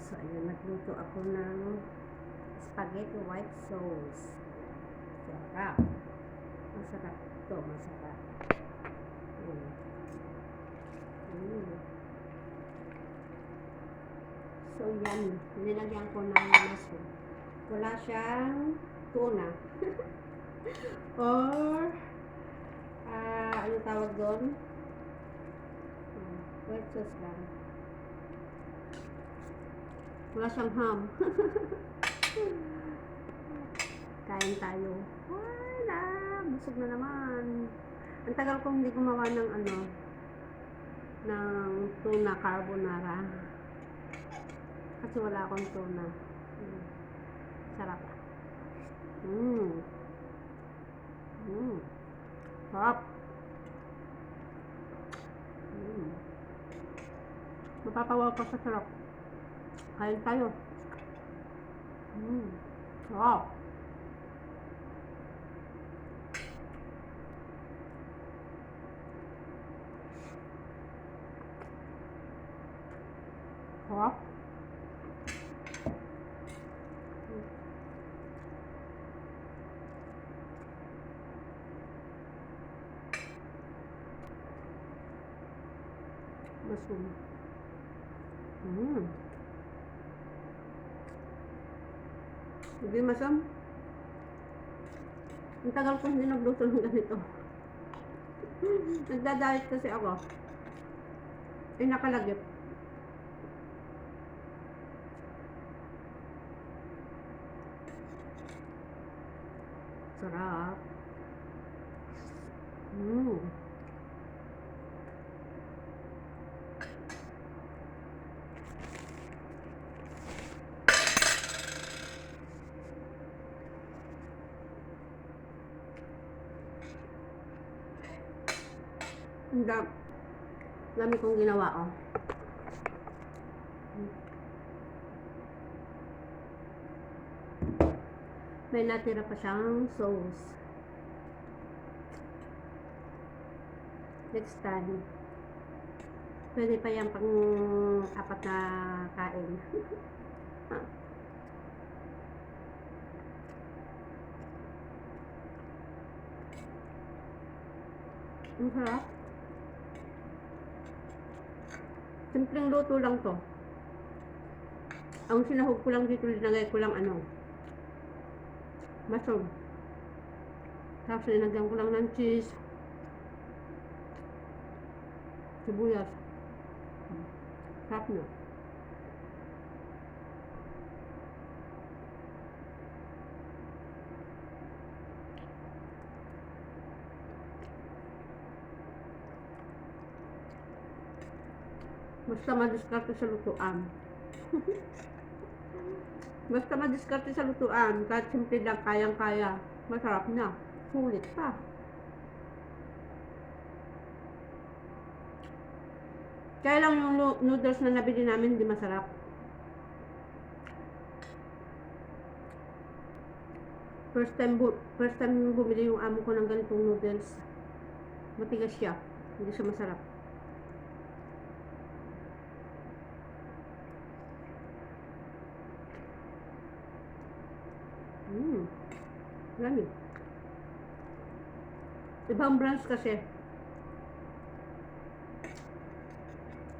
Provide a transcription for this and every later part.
So, ayun, nagluto ako ng spaghetti white sauce. Sarap. Masarap to, masarap. Mm. Mm. So, yan. Nilagyan ko ng mushroom. Wala siyang tuna. Or, ah, ano tawag doon? Hmm, White sauce lang. Wala siyang ham. Kain tayo. Wala. Busog na naman. Ang tagal kong hindi gumawa ng ano, ng tuna carbonara. Kasi wala akong tuna. Mm. Sarap. Mmm. Mmm. Sarap. Mmm. Mapapawaw ka sa sarap. Kain tayo. Mmm. Sarap. Sarap. Mushroom. Mmm. Hindi masam. Ang tagal ko hindi nagluto ng ganito. Nagda-diet kasi ako. Ay, nakalagip. Sarap. Mmm. Ang dam dami kong ginawa, oh. May natira pa siyang sauce. Next time, pwede pa yan pang apat na kain. Ang sarap. Simpleng luto lang to. Ang sinahog ko lang dito, linagay ko lang ano, mushroom. Tapos linagyan ko lang ng cheese, sibuyas. Na. Basta madiskarte sa lutuan. Basta madiskarte sa lutuan, kahit simple lang kayang-kaya, masarap na. Sulit pa. Kaya lang yung noodles na nabili namin, hindi masarap. First time, bu- first time bumili yung amo ko ng ganitong noodles. Matigas siya. Hindi siya masarap. Mm. Lamig. Ibang brands kasi.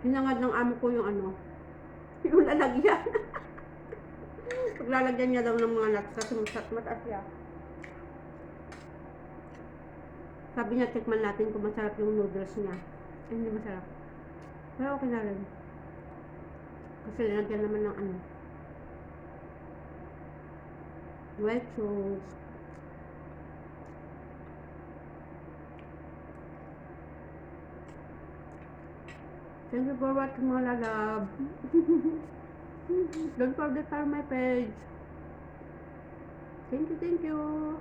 Hinangad ng amo ko yung ano, yung lalagyan. Paglalagyan niya daw ng mga nuts kasi mataas siya. Sabi niya, tikman natin kung masarap yung noodles niya. Eh, hindi masarap. Pero okay na rin. Kasi nilagyan naman ng ano, Thank you for watching mga lalab. Don't forget to follow my page. Thank you, thank you.